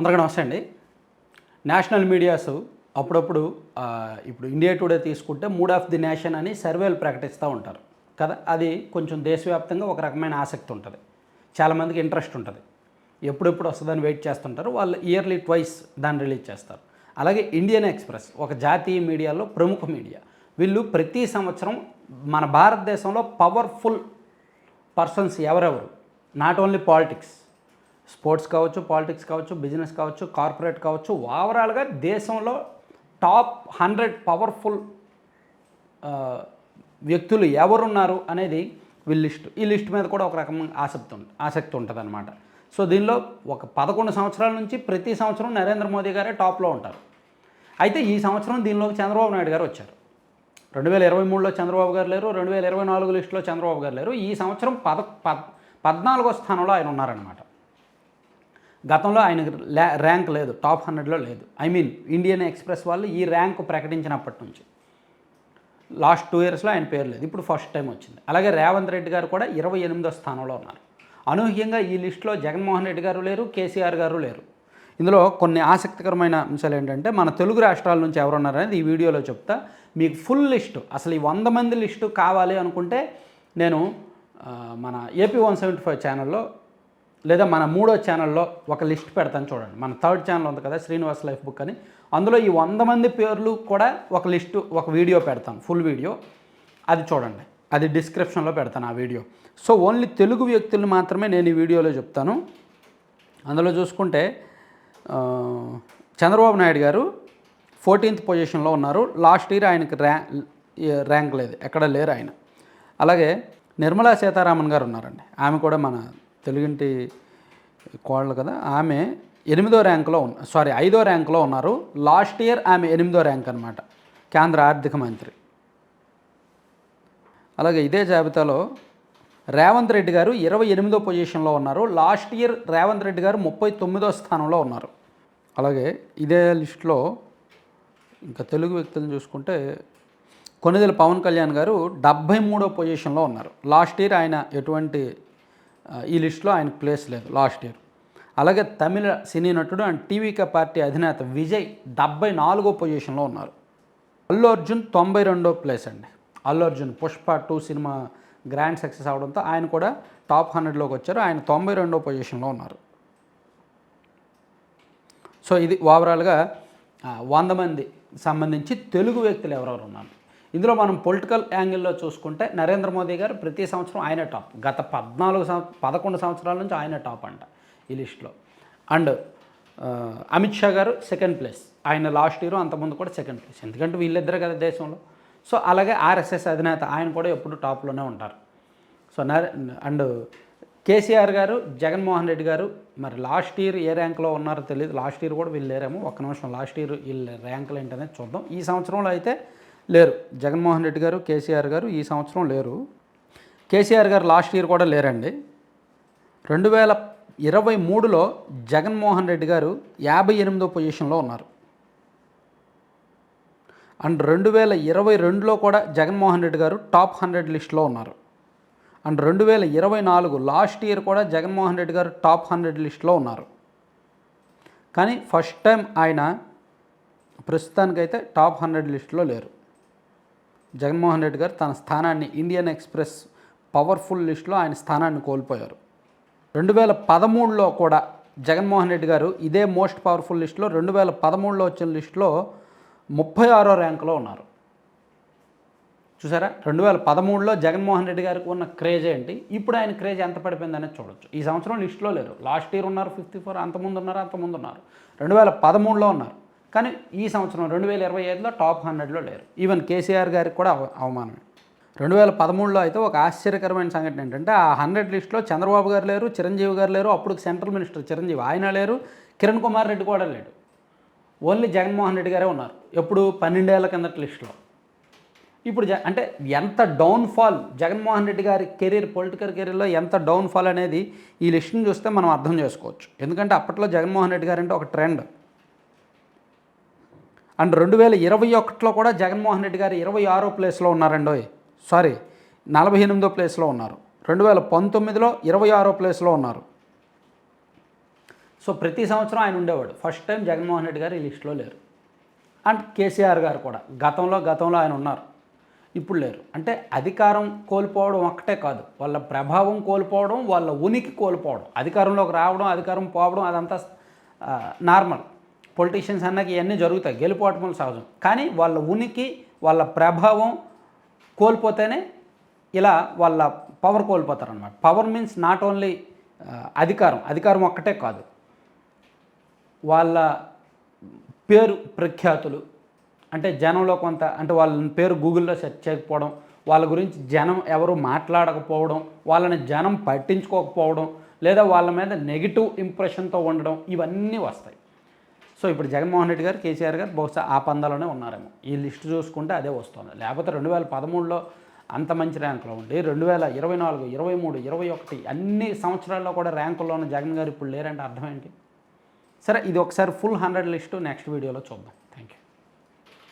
అందరికీ నమస్తే అండి. నేషనల్ మీడియాస్ అప్పుడప్పుడు ఇప్పుడు ఇండియా టుడే తీసుకుంటే మూడ్ ఆఫ్ ది నేషన్ అని సర్వేలు ప్రకటిస్తూ ఉంటారు. కదా? అది కొంచెం దేశవ్యాప్తంగా ఒక రకమైన ఆసక్తి ఉంటుంది. చాలామందికి ఇంట్రెస్ట్ ఉంటుంది. ఎప్పుడెప్పుడు వస్తుందని వెయిట్ చేస్తుంటారు. వాళ్ళు ఇయర్లీ ట్వైస్ దాన్ని రిలీజ్ చేస్తారు. అలాగే ఇండియన్ ఎక్స్ప్రెస్ ఒక జాతీయ మీడియాలో ప్రముఖ మీడియా. వీళ్ళు ప్రతి సంవత్సరం మన భారతదేశంలో పవర్ఫుల్ పర్సన్స్ ఎవరెవరు? నాట్ ఓన్లీ పాలిటిక్స్ స్పోర్ట్స్ కావచ్చు పాలిటిక్స్ కావచ్చు బిజినెస్ కావచ్చు కార్పొరేట్ కావచ్చు ఓవరాల్గా దేశంలో టాప్ హండ్రెడ్ పవర్ఫుల్ వ్యక్తులు ఎవరున్నారు అనేది వీళ్ళ లిస్ట్ ఈ లిస్ట్ మీద కూడా ఒక రకమైన ఆసక్తి ఆసక్తి ఉంటుంది అనమాట సో దీనిలో ఒక పదకొండు సంవత్సరాల నుంచి ప్రతి సంవత్సరం నరేంద్ర మోదీ గారే టాప్లో ఉంటారు. అయితే ఈ సంవత్సరం దీనిలోకి చంద్రబాబు నాయుడు గారు వచ్చారు. రెండు వేల ఇరవై మూడులో చంద్రబాబు గారు లేరు రెండు వేల ఇరవై నాలుగు లిస్టులో చంద్రబాబు గారు లేరు. ఈ సంవత్సరం పద పద్ పద్నాలుగో స్థానంలో ఆయన ఉన్నారనమాట గతంలో ఆయనకు ర్యాంక్ లేదు టాప్ హండ్రెడ్లో లేదు. ఐ మీన్ ఇండియన్ ఎక్స్ప్రెస్ వాళ్ళు ఈ ర్యాంక్ ప్రకటించినప్పటి నుంచి. లాస్ట్ టూ ఇయర్స్లో ఆయన పేరు లేదు ఇప్పుడు ఫస్ట్ టైం వచ్చింది. అలాగే రేవంత్ రెడ్డి గారు కూడా ఇరవై ఎనిమిదో స్థానంలో ఉన్నారు. అనూహ్యంగా ఈ లిస్టులో జగన్మోహన్ రెడ్డి గారు లేరు కేసీఆర్ గారు లేరు. ఇందులో కొన్ని ఆసక్తికరమైన అంశాలు ఏంటంటే మన తెలుగు రాష్ట్రాల నుంచి ఎవరున్నారనేది ఈ వీడియోలో చెప్తా. మీకు ఫుల్ లిస్టు అసలు ఈ వంద మంది లిస్టు కావాలి అనుకుంటే నేను మన ఏపీ వన్ సెవెంటీ ఫైవ్ ఛానల్లో లేదా మన మూడో ఛానల్లో ఒక లిస్ట్ పెడతాను చూడండి. మన థర్డ్ ఛానల్ ఉంది కదా శ్రీనివాస్ లైఫ్ బుక్ అని. అందులో ఈ వంద మంది పేర్లు కూడా ఒక లిస్టు ఒక వీడియో పెడతాను ఫుల్ వీడియో. అది చూడండి. అది డిస్క్రిప్షన్లో పెడతాను ఆ వీడియో. సో ఓన్లీ తెలుగు వ్యక్తులను మాత్రమే నేను ఈ వీడియోలో చెప్తాను. అందులో చూసుకుంటే చంద్రబాబు నాయుడు గారు ఫోర్టీన్త్ పొజిషన్లో ఉన్నారు. లాస్ట్ ఇయర్ ఆయనకి ర్యాంక్ ర్యాంక్ లేదు. ఎక్కడ లేరు ఆయన. అలాగే నిర్మలా సీతారామన్ గారు ఉన్నారండి. ఆమె కూడా మన తెలుగింటి కోళ్ళు కదా ఆమె ఎనిమిదో ర్యాంకులో ఉన్న సారీ ఐదో ర్యాంకులో ఉన్నారు. లాస్ట్ ఇయర్ ఆమె ఎనిమిదో ర్యాంక్ అనమాట కేంద్ర ఆర్థిక మంత్రి. అలాగే ఇదే జాబితాలో రేవంత్ రెడ్డి గారు ఇరవై ఎనిమిదో పొజిషన్లో ఉన్నారు. లాస్ట్ ఇయర్ రేవంత్ రెడ్డి గారు ముప్పై తొమ్మిదో స్థానంలో ఉన్నారు. అలాగే ఇదే లిస్టులో ఇంకా తెలుగు వ్యక్తులను చూసుకుంటే కొనిదెల పవన్ కళ్యాణ్ గారు డెబ్భై మూడో పొజిషన్లో ఉన్నారు. లాస్ట్ ఇయర్ ఆయన ఎటువంటి ఈ లిస్టులో ఆయనకు ప్లేస్ లేదు లాస్ట్ ఇయర్. అలాగే తమిళ సినీ నటుడు అండ్ టీవీకే పార్టీ అధినేత విజయ్ డెబ్బై నాలుగో పొజిషన్లో ఉన్నారు. అల్లు అర్జున్ తొంభై రెండో ప్లేస్ అండి. Allu Arjun Pushpa two cinema grand success అవడంతో ఆయన కూడా టాప్ హండ్రెడ్లోకి వచ్చారు. ఆయన తొంభై రెండో పొజిషన్లో ఉన్నారు. సో ఇది ఓవరాల్గా వంద మంది సంబంధించి తెలుగు వ్యక్తులు ఎవరెవరు ఉన్నారు? ఇందులో మనం పొలిటికల్ యాంగిల్లో చూసుకుంటే నరేంద్ర మోదీ గారు ప్రతి సంవత్సరం ఆయన టాప్. గత పద్నాలుగు సంవ పదకొండు సంవత్సరాల నుంచి ఆయన టాప్ అంట ఈ లిస్ట్లో. అండ్ అమిత్ షా గారు సెకండ్ ప్లేస్. ఆయన లాస్ట్ ఇయర్ అంతకుముందు కూడా సెకండ్ ప్లేస్. ఎందుకంటే వీళ్ళిద్దరే కదా దేశంలో. సో అలాగే ఆర్ఎస్ఎస్ అధినేత ఆయన కూడా ఎప్పుడు టాప్లోనే ఉంటారు. సో అండ్ కేసీఆర్ గారు జగన్మోహన్ రెడ్డి గారు మరి లాస్ట్ ఇయర్ ఏ ర్యాంక్లో ఉన్నారో తెలియదు లాస్ట్ ఇయర్ కూడా వీళ్ళు లేరేమో. ఒక్క నిమిషం లాస్ట్ ఇయర్ వీళ్ళ ర్యాంకులు ఏంటనేది చూద్దాం. ఈ సంవత్సరంలో అయితే లేరు. జగన్మోహన్ రెడ్డి గారు కేసీఆర్ గారు ఈ సంవత్సరం లేరు. కేసీఆర్ గారు లాస్ట్ ఇయర్ కూడా లేరండి. రెండు వేల ఇరవై మూడులో జగన్మోహన్ రెడ్డి గారు యాభై ఎనిమిదో పొజిషన్లో ఉన్నారు. అండ్ రెండు వేల ఇరవై రెండులో కూడా జగన్మోహన్ రెడ్డి గారు టాప్ హండ్రెడ్ లిస్ట్లో ఉన్నారు. అండ్ రెండు వేల ఇరవై నాలుగు లాస్ట్ ఇయర్ కూడా జగన్మోహన్ రెడ్డి గారు టాప్ హండ్రెడ్ లిస్ట్లో ఉన్నారు. కానీ ఫస్ట్ టైం ఆయన ప్రస్తుతానికైతే టాప్ హండ్రెడ్ లిస్ట్లో లేరు. జగన్మోహన్ రెడ్డి గారు తన స్థానాన్ని ఇండియన్ ఎక్స్ప్రెస్ పవర్ఫుల్ లిస్టులో ఆయన స్థానాన్ని కోల్పోయారు. రెండు వేల పదమూడులో కూడా జగన్మోహన్ రెడ్డి గారు ఇదే మోస్ట్ పవర్ఫుల్ లిస్టులో రెండు వేల పదమూడులో వచ్చిన లిస్టులో ముప్పై ఆరో ర్యాంకులో ఉన్నారు. చూసారా? రెండు వేల పదమూడులో జగన్మోహన్ రెడ్డి గారికి ఉన్న క్రేజ్ ఏంటి? ఇప్పుడు ఆయన క్రేజ్ ఎంత పడిపోయిందనేది చూడొచ్చు. ఈ సంవత్సరం లిస్టులో లేరు. లాస్ట్ ఇయర్ ఉన్నారు ఫిఫ్టీ ఫోర్ అంతకుముందు ఉన్నారు అంతకుముందు ఉన్నారు. రెండు వేల పదమూడులో ఉన్నారు. కానీ ఈ సంవత్సరం రెండు వేల ఇరవై ఐదులో టాప్ హండ్రెడ్లో లేరు. ఈవెన్ కేసీఆర్ గారికి కూడా అవ అవమానమే. రెండు వేల పదమూడులో అయితే ఒక ఆశ్చర్యకరమైన సంఘటన ఏంటంటే ఆ హండ్రెడ్ లిస్ట్లో చంద్రబాబు గారు లేరు చిరంజీవి గారు లేరు అప్పుడు సెంట్రల్ మినిస్టర్ చిరంజీవి ఆయన లేరు కిరణ్ కుమార్ రెడ్డి కూడా లేడు. ఓన్లీ జగన్మోహన్ రెడ్డి గారే ఉన్నారు ఎప్పుడు పన్నెండేళ్ళ కిందట లిస్టులో. ఇప్పుడు జ అంటే ఎంత డౌన్ఫాల్ జగన్మోహన్ రెడ్డి గారి కెరీర్ పొలిటికల్ కెరీర్లో ఎంత డౌన్ఫాల్ అనేది ఈ లిస్టుని చూస్తే మనం అర్థం చేసుకోవచ్చు. ఎందుకంటే అప్పట్లో జగన్మోహన్ రెడ్డి గారు అంటే ఒక ట్రెండ్. అండ్ రెండు వేల ఇరవై ఒకటిలో కూడా జగన్మోహన్ రెడ్డి గారు ఇరవై ఆరో ప్లేస్లో ఉన్నారండో సారీ నలభై ఎనిమిదో ప్లేస్లో ఉన్నారు. రెండు వేల పంతొమ్మిదిలో ఇరవై ఆరో ప్లేస్లో ఉన్నారు. సో ప్రతి సంవత్సరం ఆయన ఉండేవాడు. ఫస్ట్ టైం జగన్మోహన్ రెడ్డి గారు ఈ లిస్టులో లేరు. అండ్ కేసీఆర్ గారు కూడా. గతంలో గతంలో ఆయన ఉన్నారు. ఇప్పుడు లేరు. అంటే అధికారం కోల్పోవడం ఒక్కటే కాదు. వాళ్ళ ప్రభావం కోల్పోవడం వాళ్ళ ఉనికి కోల్పోవడం. అధికారంలోకి రావడం అధికారం పోవడం అదంతా నార్మల్. పొలిటీషియన్స్ అన్నకి ఇవన్నీ జరుగుతాయి. గెలుపోవటం సహజం. కానీ వాళ్ళ ఉనికి వాళ్ళ ప్రభావం కోల్పోతేనే ఇలా వాళ్ళ పవర్ కోల్పోతారు అనమాట పవర్ మీన్స్ నాట్ ఓన్లీ అధికారం. అధికారం ఒక్కటే కాదు. వాళ్ళ పేరు ప్రఖ్యాతులు. అంటే జనంలో కొంత అంటే వాళ్ళ పేరు గూగుల్లో సెర్చ్ చేయకపోవడం వాళ్ళ గురించి జనం ఎవరు మాట్లాడకపోవడం వాళ్ళని జనం పట్టించుకోకపోవడం లేదా వాళ్ళ మీద నెగిటివ్ ఇంప్రెషన్తో ఉండడం ఇవన్నీ వస్తాయి. సో ఇప్పుడు జగన్మోహన్ రెడ్డి గారు కేసీఆర్ గారు బహుశా ఆ పందాలోనే ఉన్నారేమో. ఈ లిస్ట్ చూసుకుంటే అదే వస్తుంది. లేకపోతే రెండు వేల పదమూడులో అంత మంచి ర్యాంకులో ఉండి రెండు వేల ఇరవై నాలుగు ఇరవై మూడు ఇరవై ఒకటి అన్ని సంవత్సరాల్లో కూడా ర్యాంకుల్లో ఉన్న జగన్ గారు ఇప్పుడు లేరంటే అర్థం ఏంటి? సరే ఇది ఒకసారి ఫుల్ హండ్రెడ్ లిస్టు నెక్స్ట్ వీడియోలో చూద్దాం.